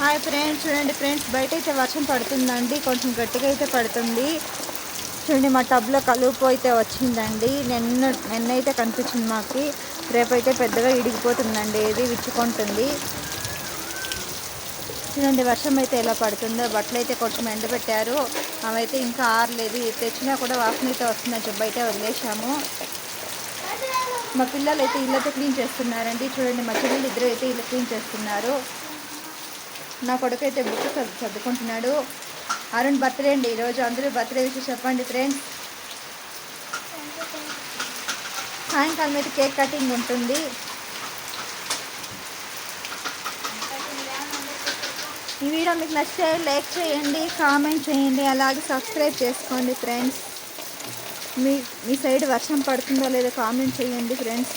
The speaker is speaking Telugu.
హాయ్ ఫ్రెండ్స్ చూడండి ఫ్రెండ్స్ బయట అయితే వర్షం పడుతుందండి కొంచెం గట్టిగా అయితే పడుతుంది. చూడండి మా టబ్లో కలుపు అయితే వచ్చిందండి నిన్న నిన్న అయితే కనిపించింది మాకు. రేపైతే పెద్దగా ఇడిగిపోతుందండి ఇది విచ్చుకుంటుంది. చూడండి వర్షం అయితే ఎలా పడుతుందో బట్టలు అయితే కొంచెం ఎండబెట్టారు. అవైతే ఇంకా ఆరలేదు తెచ్చినా కూడా వాసన అయితే వస్తుందని చెప్పి బయట వదిలేసాము మా పిల్లలు అయితే ఇళ్ళతో క్లీన్ చేస్తున్నారండి చూడండి మా చెల్లెలు ఇద్దరు అయితే ఇల్లు క్లీన్ చేస్తున్నారు. నా కొడుకు అయితే బుక్ చదువు చదువుకుంటున్నాడు. అరుణ్ బర్త్డే అండి. ఈరోజు అందరూ బర్త్డే విషయం చెప్పండి ఫ్రెండ్స్ సాయంకాలం అయితే కేక్ కటింగ్ ఉంటుంది. ఈ వీడియో మీకు నచ్చితే లైక్ చేయండి కామెంట్ చేయండి అలాగే సబ్స్క్రైబ్ చేసుకోండి ఫ్రెండ్స్ మీ మీ సైడ్ వర్షం పడుతుందో లేదో కామెంట్ చేయండి ఫ్రెండ్స్